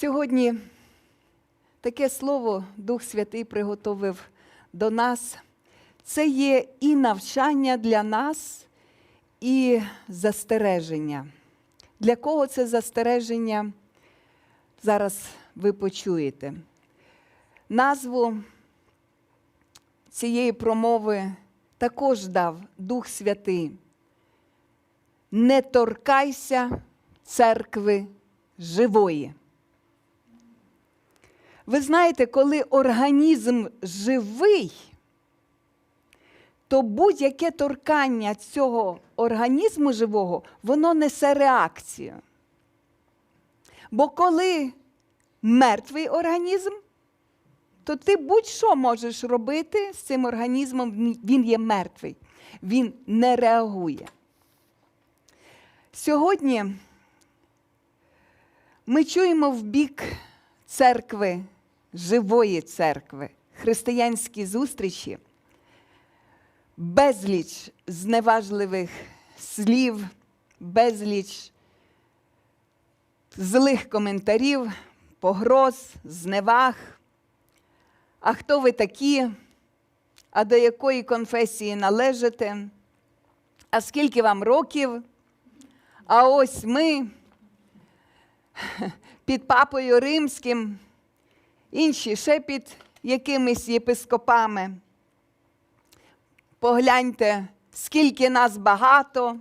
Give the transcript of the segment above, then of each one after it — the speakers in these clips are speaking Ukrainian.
Сьогодні таке слово Дух Святий приготовив до нас. Це є і навчання для нас, і застереження. Для кого це застереження? Зараз ви почуєте. Назву цієї промови також дав Дух Святий. Не торкайся церкви живої. Ви знаєте, коли організм живий, то будь-яке торкання цього організму живого, воно несе реакцію. Бо коли мертвий організм, то ти будь-що можеш робити з цим організмом, він є мертвий, він не реагує. Сьогодні ми чуємо в бік церкви, живої церкви, християнські зустрічі, безліч зневажливих слів, безліч злих коментарів, погроз, зневаг. А хто ви такі? А до якої конфесії належите? А скільки вам років? А ось ми під папою римським, інші ще під якимись єпископами. Погляньте, скільки нас багато,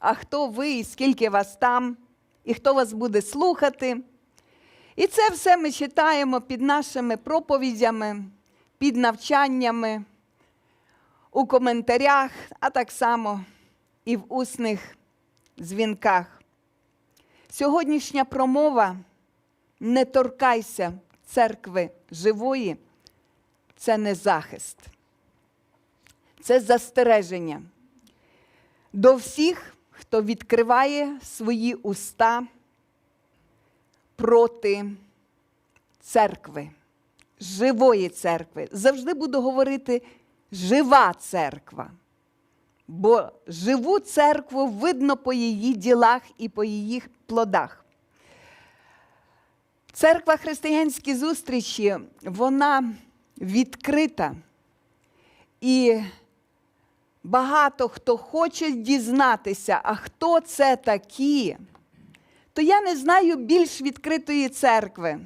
а хто ви і скільки вас там, і хто вас буде слухати. І це все ми читаємо під нашими проповідями, під навчаннями, у коментарях, а так само і в усних дзвінках. Сьогоднішня промова не торкайся церкви живої, це не захист, це застереження до всіх, хто відкриває свої уста проти церкви, живої церкви. Завжди буду говорити жива церква. Бо живу церкву видно по її ділах і по її плодах. Церква християнські зустрічі, вона відкрита. І багато хто хоче дізнатися, а хто це такі, то я не знаю більш відкритої церкви,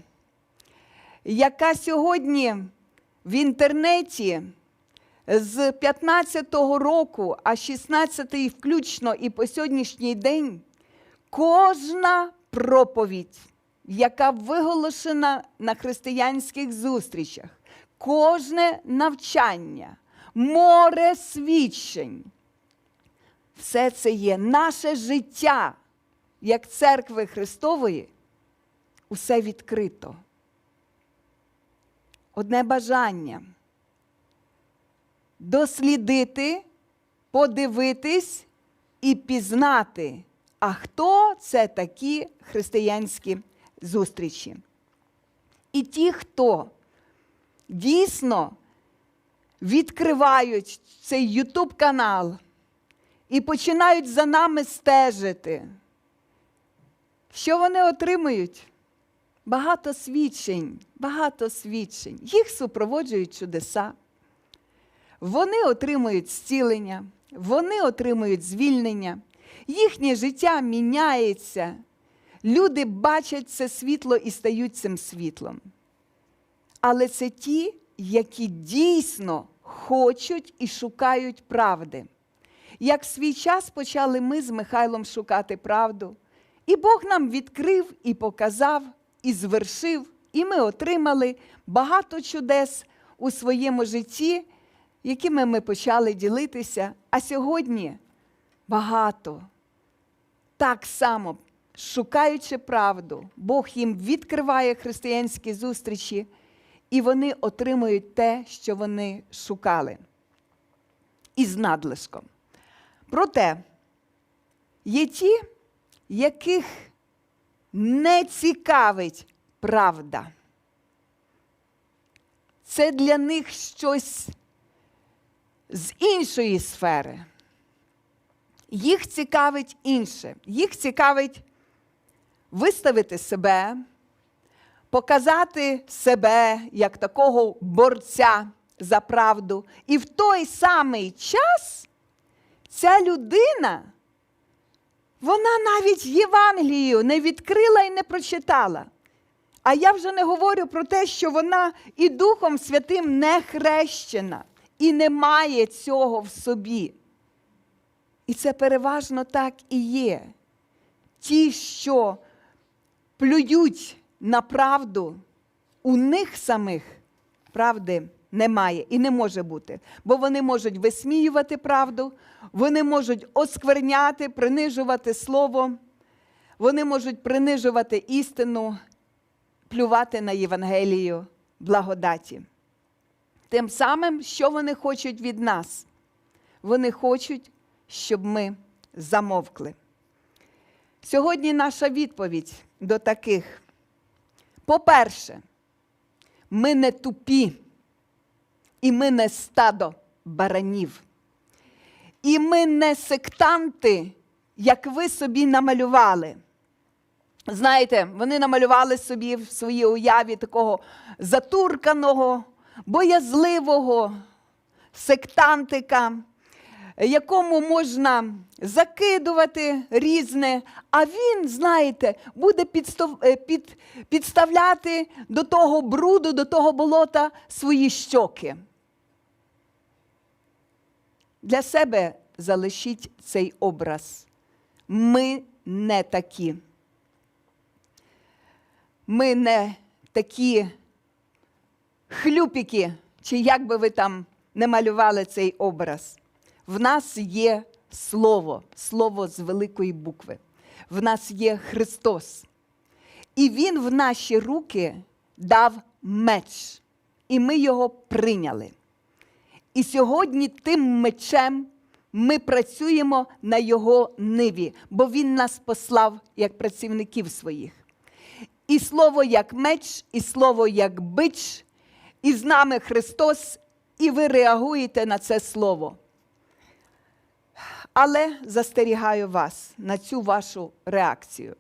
яка сьогодні в інтернеті з 15-го року, а 16-й включно і по сьогоднішній день, кожна проповідь, яка виголошена на християнських зустрічах, кожне навчання, море свідчень, все це є наше життя як церкви Христової, усе відкрито. Одне бажання дослідити, подивитись і пізнати, а хто це такі християнські зустрічі. І ті, хто дійсно відкривають цей Ютуб канал і починають за нами стежити, що вони отримують? Багато свідчень, багато свідчень. Їх супроводжують чудеса. Вони отримують зцілення, вони отримують звільнення, їхнє життя міняється. Люди бачать це світло і стають цим світлом. Але це ті, які дійсно хочуть і шукають правди. Як в свій час почали ми з Михайлом шукати правду, і Бог нам відкрив і показав, і звершив, і ми отримали багато чудес у своєму житті якими ми почали ділитися, а сьогодні багато. Так само, шукаючи правду, Бог їм відкриває християнські зустрічі, і вони отримують те, що вони шукали. Із надлишком. Проте є ті, яких не цікавить правда. Це для них щось з іншої сфери. Їх цікавить інше. Їх цікавить виставити себе, показати себе як такого борця за правду. І в той самий час ця людина, вона навіть Євангелію не відкрила і не прочитала. А я вже не говорю про те, що вона і Духом Святим не хрещена, і не має цього в собі. І це переважно так і є. Ті, що плюють на правду, у них самих правди немає і не може бути. Бо вони можуть висміювати правду, вони можуть оскверняти, принижувати слово, вони можуть принижувати істину, плювати на Євангелію благодаті. Тим самим, що вони хочуть від нас? Вони хочуть, щоб ми замовкли. Сьогодні наша відповідь до таких. По-перше, ми не тупі, і ми не стадо баранів. І ми не сектанти, як ви собі намалювали. Знаєте, вони намалювали собі в своїй уяві такого затурканого, боязливого сектантика, якому можна закидувати різне, а він, знаєте, буде е, під, підставляти до того бруду, до того болота свої щоки. Для себе залишіть цей образ. Ми не такі. Ми не такі хлюпіки, чи як би ви там не малювали цей образ. В нас є Слово, Слово з великої букви. В нас є Христос. І Він в наші руки дав меч, і ми його прийняли. І сьогодні тим мечем ми працюємо на його ниві, бо Він нас послав як працівників своїх. І слово як меч, і слово як бич, і з нами Христос, і ви реагуєте на це слово. Але застерігаю вас на цю вашу реакцію.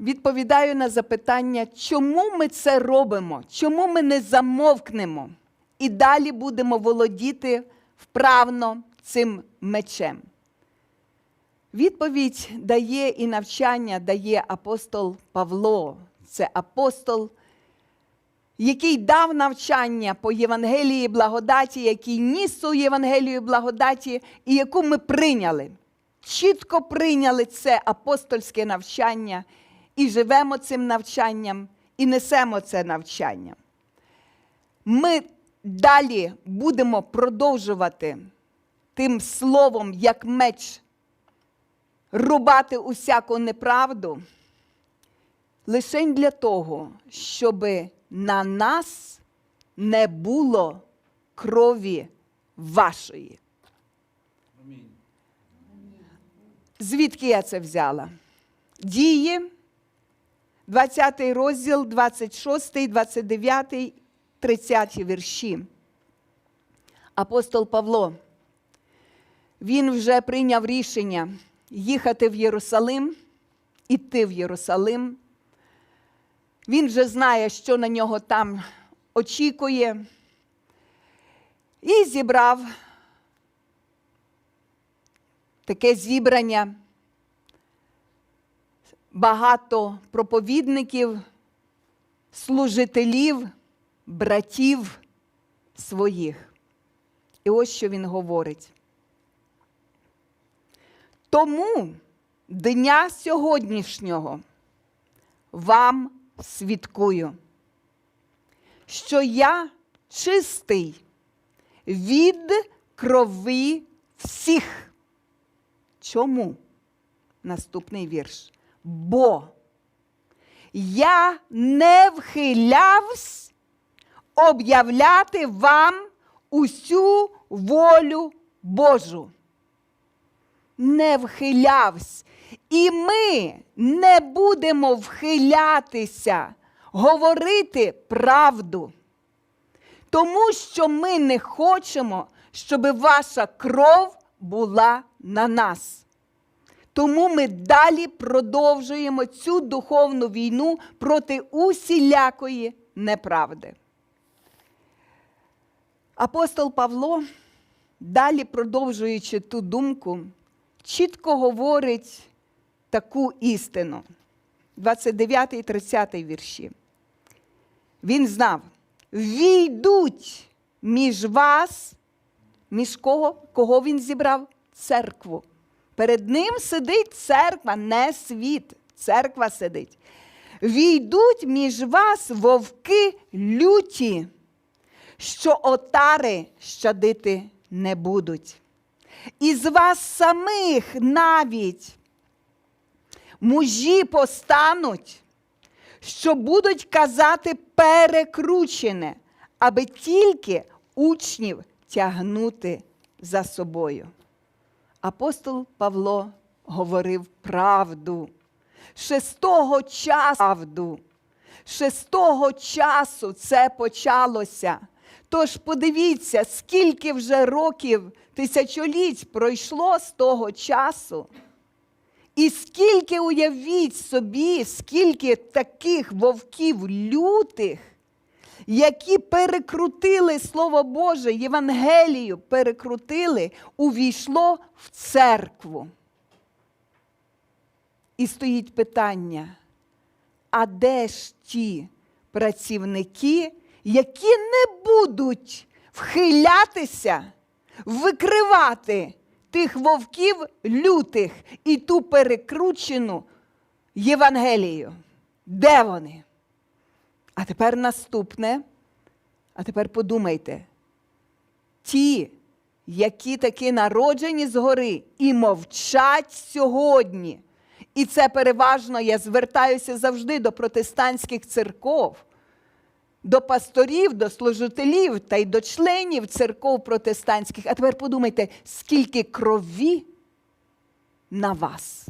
Відповідаю на запитання, чому ми це робимо, чому ми не замовкнемо і далі будемо володіти вправно цим мечем. Відповідь дає і навчання дає апостол Павло. Це апостол, який дав навчання по Євангелії благодаті, який ніс у Євангелію благодаті, і яку ми прийняли. Чітко прийняли це апостольське навчання і живемо цим навчанням, і несемо це навчання. Ми далі будемо продовжувати тим словом, як меч рубати усяку неправду лише для того, щоб на нас не було крові вашої. Звідки я це взяла? Дії, 20 розділ, 26, 29, 30 вірші. Апостол Павло. Він вже прийняв рішення їхати в Єрусалим, іти в Єрусалим. Він вже знає, що на нього там очікує. І зібрав таке зібрання багато проповідників, служителів, братів своїх. І ось що він говорить. Тому дня сьогоднішнього вам свідкую, що я чистий від крови всіх. Чому? Наступний вірш. Бо я не вхилявсь об'являти вам усю волю Божу. Не вхилявсь. І ми не будемо вхилятися, говорити правду. Тому що ми не хочемо, щоб ваша кров була на нас. Тому ми далі продовжуємо цю духовну війну проти усілякої неправди. Апостол Павло, далі продовжуючи ту думку, чітко говорить таку істину. 29 і 30 вірші. Він знав, війдуть між вас, між кого? Кого він зібрав? Церкву. Перед ним сидить церква, не світ. Церква сидить. Війдуть між вас вовки люті, що отари щадити не будуть. Із вас самих навіть мужі постануть, що будуть казати перекручене, аби тільки учнів тягнути за собою. Апостол Павло говорив правду. Ще з того часу правду. Ще з того часу це почалося. Тож подивіться, скільки вже років, тисячоліть пройшло з того часу. І скільки уявіть собі, скільки таких вовків лютих, які перекрутили Слово Боже, Євангелію перекрутили, увійшло в церкву. І стоїть питання: а де ж ті працівники, які не будуть вхилятися, викривати тих вовків лютих і ту перекручену Євангелію? Де вони? А тепер наступне. А тепер подумайте, ті, які таки народжені згори і мовчать сьогодні. І це переважно я звертаюся завжди до протестантських церков, до пасторів, до служителів та й до членів церков протестантських. А тепер подумайте, скільки крові на вас.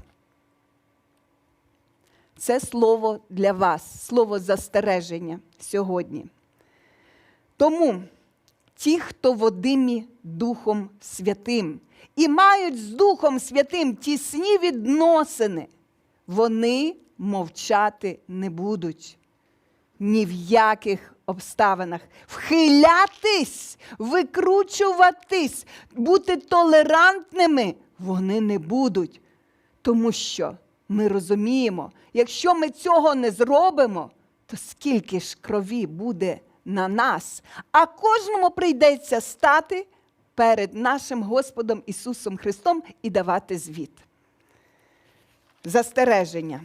Це слово для вас, слово застереження сьогодні. Тому ті, хто водимі Духом Святим і мають з Духом Святим тісні відносини, вони мовчати не будуть. Ні в яких обставинах. Вхилятись, викручуватись, бути толерантними вони не будуть. Тому що ми розуміємо, якщо ми цього не зробимо, то скільки ж крові буде на нас, а кожному прийдеться стати перед нашим Господом Ісусом Христом і давати звіт. Застереження.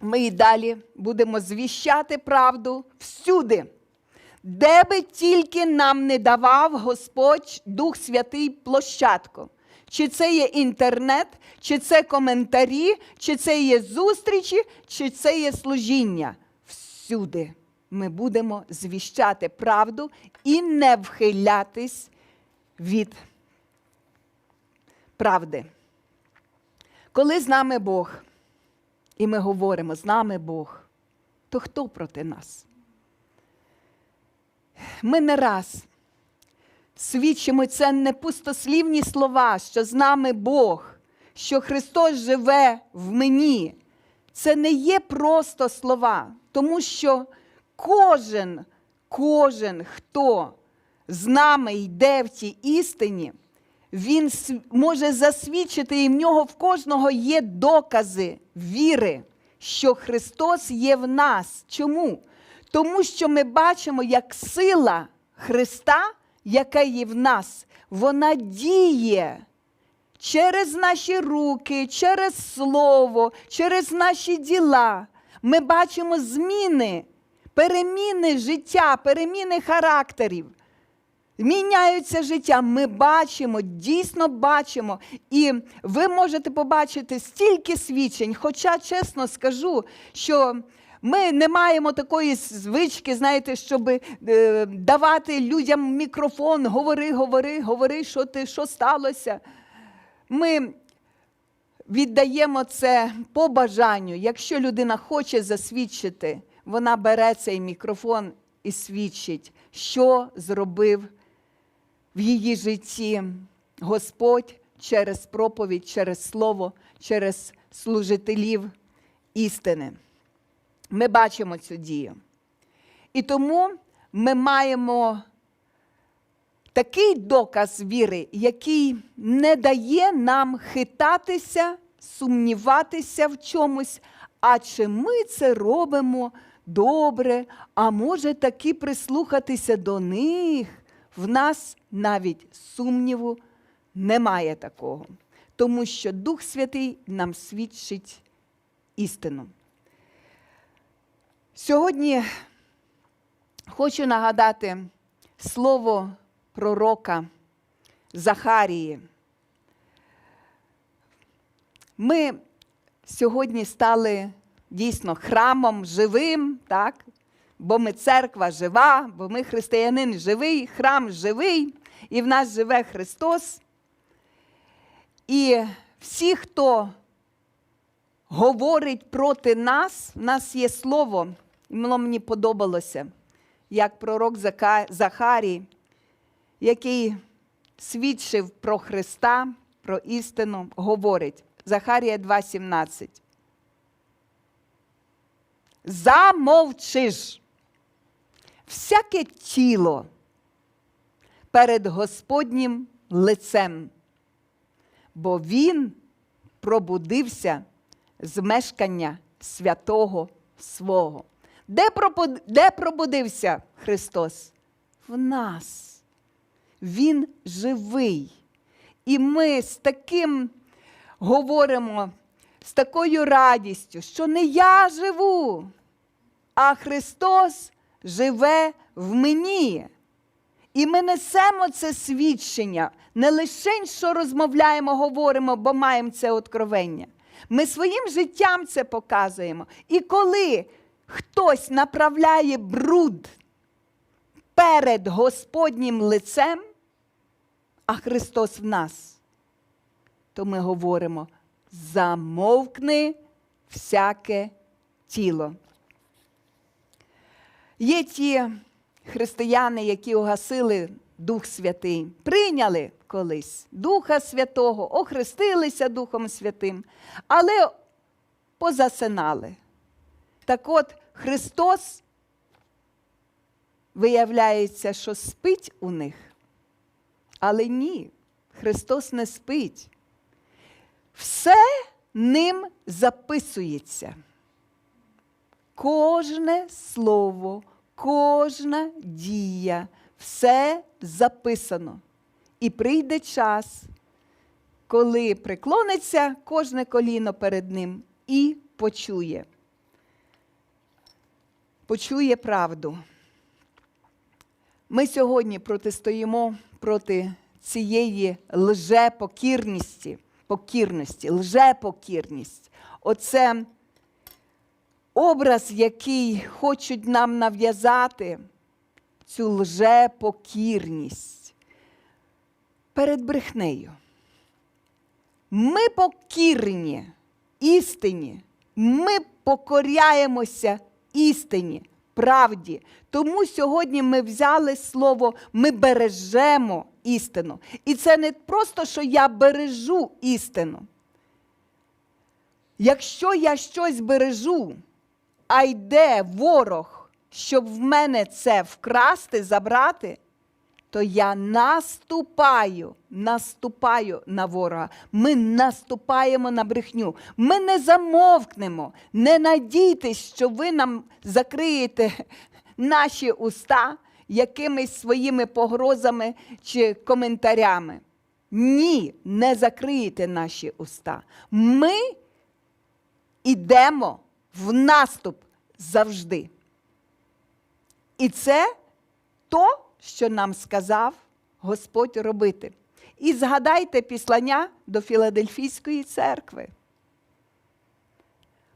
Ми і далі будемо звіщати правду всюди, де би тільки нам не давав Господь Дух Святий площадку. Чи це є інтернет, чи це коментарі, чи це є зустрічі, чи це є служіння. Всюди ми будемо звіщати правду і не вхилятись від правди. Коли з нами Бог, і ми говоримо, з нами Бог, то хто проти нас? Ми не раз свідчимо це не пустослівні слова, що з нами Бог, що Христос живе в мені. Це не є просто слова, тому що кожен, кожен, хто з нами йде в цій істині, він може засвідчити, і в нього в кожного є докази віри, що Христос є в нас. Чому? Тому що ми бачимо, як сила Христа, яка є в нас, вона діє через наші руки, через Слово, через наші діла. Ми бачимо зміни, переміни життя, переміни характерів. Міняються життя, ми бачимо, дійсно бачимо. І ви можете побачити стільки свідчень. Хоча, чесно скажу, що ми не маємо такої звички, знаєте, щоб е, давати людям мікрофон, говори, говори, говори, що ти, що сталося. Ми віддаємо це по бажанню. Якщо людина хоче засвідчити, вона бере цей мікрофон і свідчить, що зробив в її житті Господь через проповідь, через слово, через служителів істини. Ми бачимо цю дію. І тому ми маємо такий доказ віри, який не дає нам хитатися, сумніватися в чомусь, а чи ми це робимо добре, а може таки прислухатися до них. В нас навіть сумніву немає такого, тому що Дух Святий нам свідчить істину. Сьогодні хочу нагадати слово пророка Захарії. Ми сьогодні стали дійсно храмом живим, так? Бо ми церква жива, бо ми християнин живий, храм живий, і в нас живе Христос. І всі, хто говорить проти нас, в нас є слово, і мені подобалося, як пророк Захарій, який свідчив про Христа, про істину, говорить. Захарія 2,17. Замовчиш всяке тіло перед Господнім лицем, бо Він пробудився з мешкання святого свого. Де, де пробудився Христос? В нас. Він живий. І ми з таким говоримо, з такою радістю, що не я живу, а Христос живе в мені. І ми несемо це свідчення не лише що розмовляємо, говоримо, бо маємо це откровення. Ми своїм життям це показуємо. І коли хтось направляє бруд перед Господнім лицем, а Христос в нас, то ми говоримо: замовкни всяке тіло. Є ті християни, які угасили Дух Святий, прийняли колись Духа Святого, охрестилися Духом Святим, але позасинали. Так от Христос, виявляється, що спить у них. Але ні, Христос не спить. Все ним записується. Кожне слово, кожна дія, все записано. І прийде час, коли приклониться кожне коліно перед ним і почує. Почує правду. Ми сьогодні протистоїмо проти цієї лжепокірності, покірності, лжепокірність. Оце образ, який хочуть нам нав'язати, цю лжепокірність перед брехнею. Ми покірні істині, ми покоряємося істині, правді. Тому сьогодні ми взяли слово, ми бережемо істину. І це не просто, що я бережу істину. Якщо я щось бережу, а йде ворог, щоб в мене це вкрасти, забрати, то я наступаю, наступаю на ворога. Ми наступаємо на брехню. Ми не замовкнемо. Не надійтесь, що ви нам закриєте наші уста якимись своїми погрозами чи коментарями. Ні, не закриєте наші уста. Ми йдемо в наступ завжди. І це то, що нам сказав Господь робити. І згадайте післання до Філадельфійської церкви.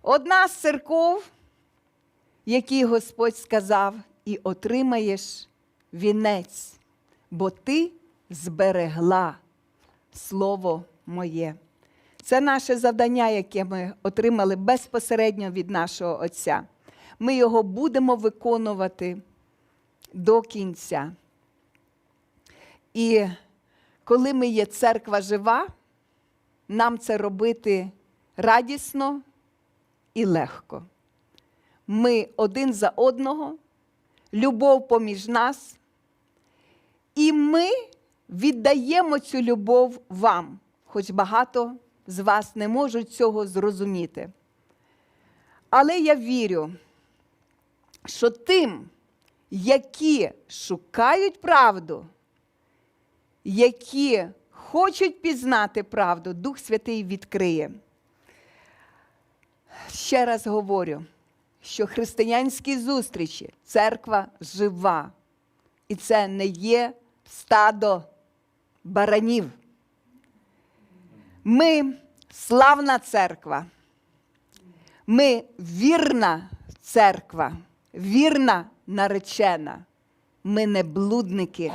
Одна з церков, якій Господь сказав, і отримаєш вінець, бо ти зберегла Слово моє. Це наше завдання, яке ми отримали безпосередньо від нашого Отця. Ми його будемо виконувати до кінця. І коли ми є церква жива, нам це робити радісно і легко. Ми один за одного, любов поміж нас, і ми віддаємо цю любов вам, хоч багато з вас не можуть цього зрозуміти. Але я вірю, що тим, які шукають правду, які хочуть пізнати правду, Дух Святий відкриє. Ще раз говорю, що християнські зустрічі, церква жива. І це не є стадо баранів. Ми славна церква. Ми вірна церква, вірна наречена. Ми не блудники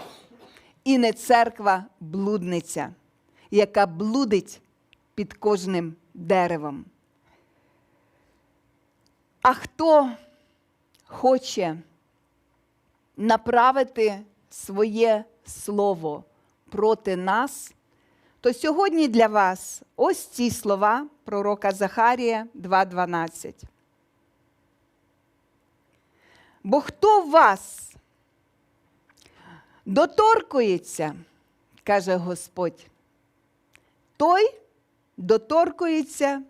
і не церква блудниця, яка блудить під кожним деревом. А хто хоче направити своє слово проти нас, то сьогодні для вас ось ці слова пророка Захарія 2.12. Бо хто вас доторкується, каже Господь, той доторкується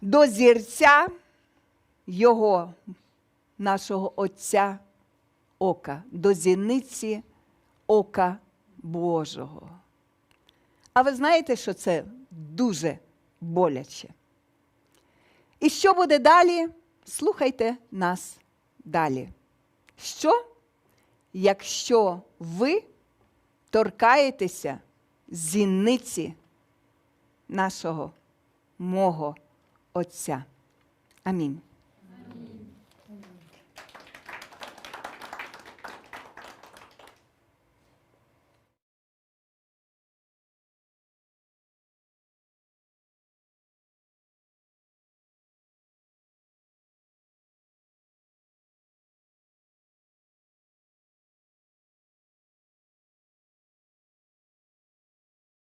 до зірця Його, нашого Отця Ока, до зіниці Ока Божого. А ви знаєте, що це дуже боляче. І що буде далі? Слухайте нас далі. Що, якщо ви торкаєтеся зіниці нашого мого Отця? Амінь.